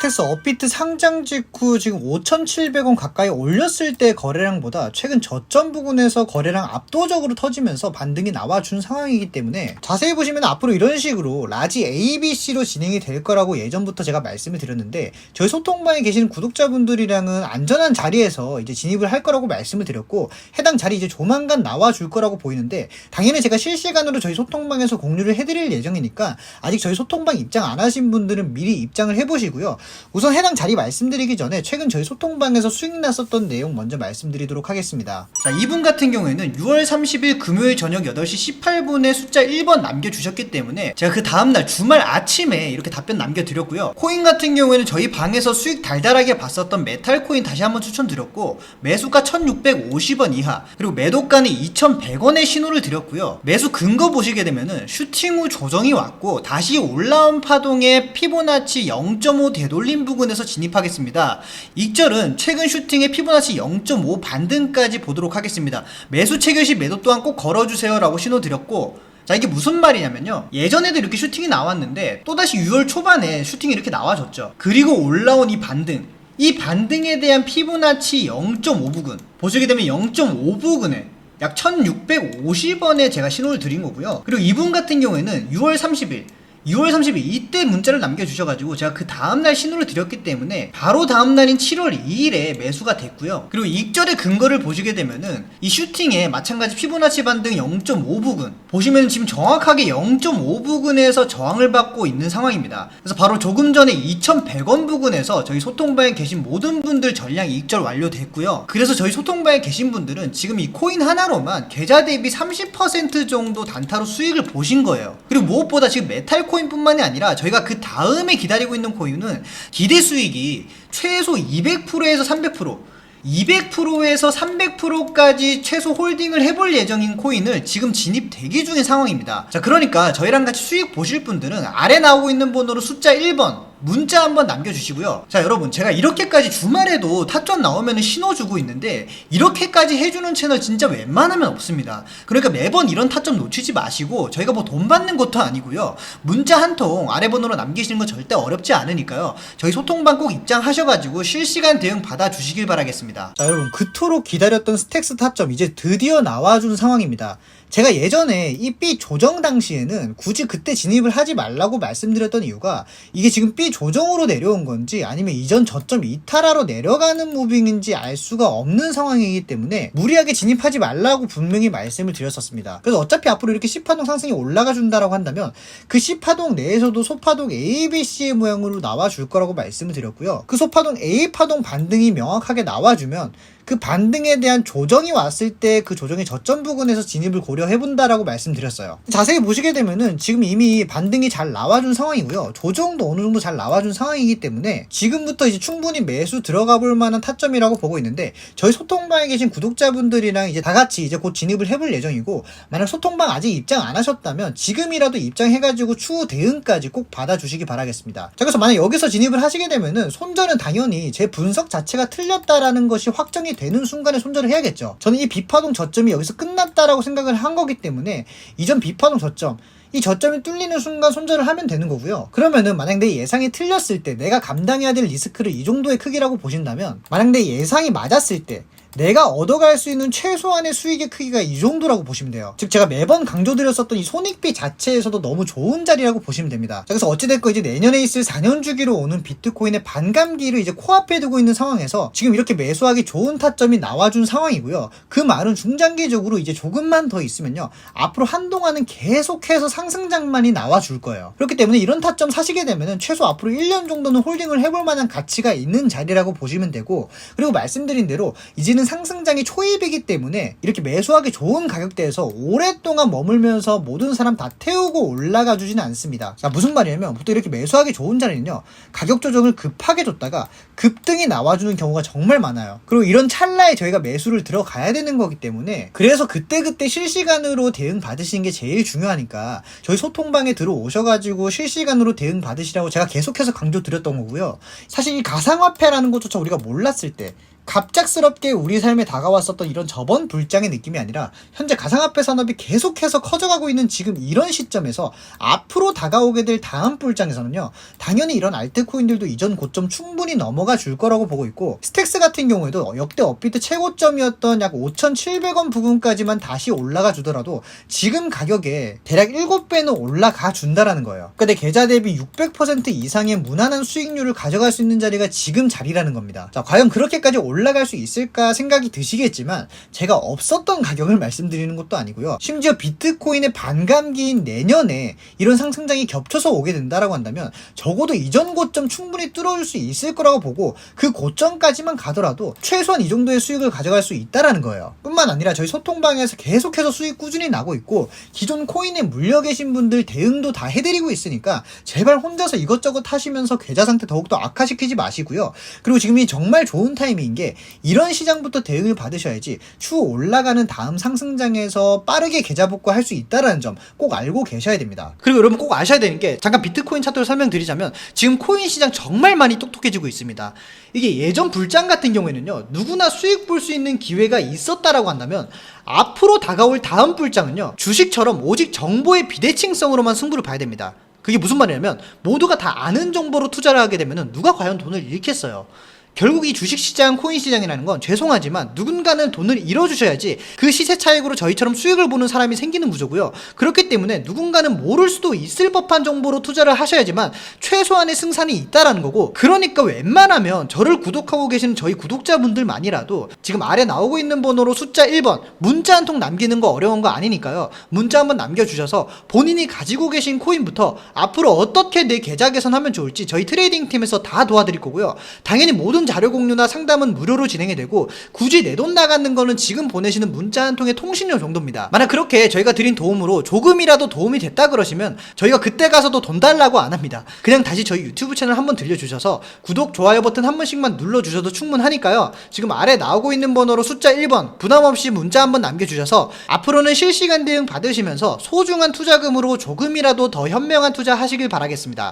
스택스 업비트 상장 직후 지금 5,700원 가까이 올렸을 때 거래량보다 최근 저점 부근에서 거래량 압도적으로 터지면서 반등이 나와준 상황이기 때문에 자세히 보시면 앞으로 이런 식으로 라지 ABC로 진행이 될 거라고 예전부터 제가 말씀을 드렸는데 저희 소통방에 계신 구독자분들이랑은 안전한 자리에서 이제 진입을 할 거라고 말씀을 드렸고 해당 자리 이제 조만간 나와줄 거라고 보이는데 당연히 제가 실시간으로 저희 소통방에서 공유를 해드릴 예정이니까 아직 저희 소통방 입장 안 하신 분들은 미리 입장을 해보시고요. 우선 해당 자리 말씀드리기 전에 최근 저희 소통방에서 수익 났었던 내용 먼저 말씀드리도록 하겠습니다. 자, 이분 같은 경우에는 6월 30일 금요일 저녁 8시 18분에 숫자 1번 남겨주셨기 때문에 제가 그 다음날 주말 아침에 이렇게 답변 남겨드렸고요. 코인 같은 경우에는 저희 방에서 수익 달달하게 봤었던 메탈 코인 다시 한번 추천드렸고 매수가 1650원 이하 그리고 매도가는 2100원의 신호를 드렸고요. 매수 근거 보시게 되면은 슈팅 후 조정이 왔고 다시 올라온 파동의 피보나치 0.5되 돌림 부근에서 진입하겠습니다. 익절은 최근 슈팅의 피보나치 0.5 반등까지 보도록 하겠습니다. 매수 체결 시 매도 또한 꼭 걸어주세요 라고 신호 드렸고 자 이게 무슨 말이냐면요 예전에도 이렇게 슈팅이 나왔는데 또다시 6월 초반에 슈팅이 이렇게 나와줬죠 그리고 올라온 이 반등 이 반등에 대한 피보나치 0.5부근 보시게 되면 0.5부근에 약 1650원에 제가 신호를 드린 거고요 그리고 이분 같은 경우에는 6월 30일 6월 30일 이때 문자를 남겨주셔가지고 제가 그 다음날 신호를 드렸기 때문에 바로 다음날인 7월 2일에 매수가 됐고요. 그리고 익절의 근거를 보시게 되면은 이 슈팅에 마찬가지 피보나치 반등 0.5 부근 보시면 지금 정확하게 0.5 부근에서 저항을 받고 있는 상황입니다. 그래서 바로 조금 전에 2,100원 부근에서 저희 소통방에 계신 모든 분들 전량 익절 완료됐고요. 그래서 저희 소통방에 계신 분들은 지금 이 코인 하나로만 계좌 대비 30% 정도 단타로 수익을 보신 거예요. 그리고 무엇보다 지금 메탈 코인뿐만이 아니라 저희가 그 다음에 기다리고 있는 코인은 기대 수익이 최소 200%에서 300% 200%에서 300%까지 최소 홀딩을 해볼 예정인 코인을 지금 진입 대기 중인 상황입니다. 자, 그러니까 저희랑 같이 수익 보실 분들은 아래 나오고 있는 번호로 숫자 1번 문자 한번 남겨주시고요. 자, 여러분, 제가 이렇게까지 주말에도 타점 나오면 신호 주고 있는데, 이렇게까지 해주는 채널 진짜 웬만하면 없습니다. 그러니까 매번 이런 타점 놓치지 마시고, 저희가 뭐 돈 받는 것도 아니고요. 문자 한 통 아래 번호로 남기시는 건 절대 어렵지 않으니까요. 저희 소통방 꼭 입장하셔가지고 실시간 대응 받아주시길 바라겠습니다. 자, 여러분, 그토록 기다렸던 스택스 타점 이제 드디어 나와준 상황입니다. 제가 예전에 이 B 조정 당시에는 굳이 그때 진입을 하지 말라고 말씀드렸던 이유가 이게 지금 B 조정으로 내려온 건지 아니면 이전 저점 이탈하러 내려가는 무빙인지 알 수가 없는 상황이기 때문에 무리하게 진입하지 말라고 분명히 말씀을 드렸었습니다. 그래서 어차피 앞으로 이렇게 C파동 상승이 올라가 준다라고 한다면 그 C파동 내에서도 소파동 ABC의 모양으로 나와줄 거라고 말씀을 드렸고요. 그 소파동 A파동 반등이 명확하게 나와주면 그 반등에 대한 조정이 왔을 때 그 조정의 저점 부근에서 진입을 고려해본다라고 말씀드렸어요. 자세히 보시게 되면은 지금 이미 반등이 잘 나와준 상황이고요. 조정도 어느 정도 잘 나와준 상황이기 때문에 지금부터 이제 충분히 매수 들어가 볼 만한 타점이라고 보고 있는데 저희 소통방에 계신 구독자분들이랑 이제 다 같이 이제 곧 진입을 해볼 예정이고 만약 소통방 아직 입장 안 하셨다면 지금이라도 입장해가지고 추후 대응까지 꼭 받아주시기 바라겠습니다. 자, 그래서 만약 여기서 진입을 하시게 되면은 손절은 당연히 제 분석 자체가 틀렸다라는 것이 확정이 되는 순간에 손절을 해야겠죠. 저는 이 비파동 저점이 여기서 끝났다라고 생각을 한 거기 때문에 이전 비파동 저점 이 저점이 뚫리는 순간 손절을 하면 되는 거고요. 그러면은 만약 내 예상이 틀렸을 때 내가 감당해야 될 리스크를 이 정도의 크기라고 보신다면 만약 내 예상이 맞았을 때 내가 얻어갈 수 있는 최소한의 수익의 크기가 이 정도라고 보시면 돼요. 즉 제가 매번 강조드렸었던 이 손익비 자체에서도 너무 좋은 자리라고 보시면 됩니다. 자, 그래서 어찌됐건 이제 내년에 있을 4년 주기로 오는 비트코인의 반감기를 이제 코앞에 두고 있는 상황에서 지금 이렇게 매수하기 좋은 타점이 나와준 상황이고요. 그 말은 중장기적으로 이제 조금만 더 있으면요. 앞으로 한동안은 계속해서 상승장만이 나와줄 거예요. 그렇기 때문에 이런 타점 사시게 되면은 최소 앞으로 1년 정도는 홀딩을 해볼 만한 가치가 있는 자리라고 보시면 되고 그리고 말씀드린 대로 이제는 상승장이 초입이기 때문에 이렇게 매수하기 좋은 가격대에서 오랫동안 머물면서 모든 사람 다 태우고 올라가 주지는 않습니다. 자, 무슨 말이냐면 보통 이렇게 매수하기 좋은 자리는요. 가격 조정을 급하게 줬다가 급등이 나와주는 경우가 정말 많아요. 그리고 이런 찰나에 저희가 매수를 들어가야 되는 거기 때문에 그래서 그때그때 실시간으로 대응 받으시는 게 제일 중요하니까 저희 소통방에 들어오셔가지고 실시간으로 대응 받으시라고 제가 계속해서 강조 드렸던 거고요. 사실 이 가상화폐라는 것조차 우리가 몰랐을 때 갑작스럽게 우리 삶에 다가왔었던 이런 저번 불장의 느낌이 아니라 현재 가상화폐 산업이 계속해서 커져가고 있는 지금 이런 시점에서 앞으로 다가오게 될 다음 불장에서는요 당연히 이런 알트코인들도 이전 고점 충분히 넘어가 줄 거라고 보고 있고 스택스 같은 경우에도 역대 업비트 최고점이었던 약 5,700원 부분까지만 다시 올라가 주더라도 지금 가격에 대략 7배는 올라가 준다라는 거예요. 내 계좌 대비 600% 이상의 무난한 수익률을 가져갈 수 있는 자리가 지금 자리라는 겁니다. 자, 과연 그렇게까지 올라갈 수 있을까 생각이 드시겠지만 제가 없었던 가격을 말씀드리는 것도 아니고요. 심지어 비트코인의 반감기인 내년에 이런 상승장이 겹쳐서 오게 된다라고 한다면 적어도 이전 고점 충분히 뚫어줄 수 있을 거라고 보고 그 고점까지만 가더라도 최소한 이 정도의 수익을 가져갈 수 있다라는 거예요. 뿐만 아니라 저희 소통방에서 계속해서 수익 꾸준히 나고 있고 기존 코인에 물려 계신 분들 대응도 다 해드리고 있으니까 제발 혼자서 이것저것 하시면서 계좌 상태 더욱더 악화시키지 마시고요. 그리고 지금이 정말 좋은 타이밍인 게 이런 시장부터 대응을 받으셔야지 추후 올라가는 다음 상승장에서 빠르게 계좌 복구 할 수 있다라는 점 꼭 알고 계셔야 됩니다. 그리고 여러분 꼭 아셔야 되는 게 잠깐 비트코인 차트를 설명드리자면 지금 코인 시장 정말 많이 똑똑해지고 있습니다. 이게 예전 불장 같은 경우에는요 누구나 수익 볼 수 있는 기회가 있었다라고 한다면 앞으로 다가올 다음 불장은요 주식처럼 오직 정보의 비대칭성으로만 승부를 봐야 됩니다. 그게 무슨 말이냐면 모두가 다 아는 정보로 투자를 하게 되면 누가 과연 돈을 잃겠어요. 결국 이 주식시장, 코인시장이라는 건 죄송하지만 누군가는 돈을 잃어주셔야지 그 시세 차익으로 저희처럼 수익을 보는 사람이 생기는 구조고요. 그렇기 때문에 누군가는 모를 수도 있을 법한 정보로 투자를 하셔야지만 최소한의 승산이 있다라는 거고 그러니까 웬만하면 저를 구독하고 계시는 저희 구독자분들만이라도 지금 아래 나오고 있는 번호로 숫자 1번 문자 한 통 남기는 거 어려운 거 아니니까요. 문자 한번 남겨주셔서 본인이 가지고 계신 코인부터 앞으로 어떻게 내 계좌 개선하면 좋을지 저희 트레이딩 팀에서 다 도와드릴 거고요. 당연히 모든 자료 공유나 상담은 무료로 진행이 되고 굳이 내 돈 나가는 거는 지금 보내시는 문자 한 통의 통신료 정도입니다. 만약 그렇게 저희가 드린 도움으로 조금이라도 도움이 됐다 그러시면 저희가 그때 가서도 돈 달라고 안 합니다. 그냥 다시 저희 유튜브 채널 한번 들려주셔서 구독, 좋아요 버튼 한 번씩만 눌러주셔도 충분하니까요. 지금 아래 나오고 있는 번호로 숫자 1번 부담 없이 문자 한번 남겨주셔서 앞으로는 실시간 대응 받으시면서 소중한 투자금으로 조금이라도 더 현명한 투자 하시길 바라겠습니다.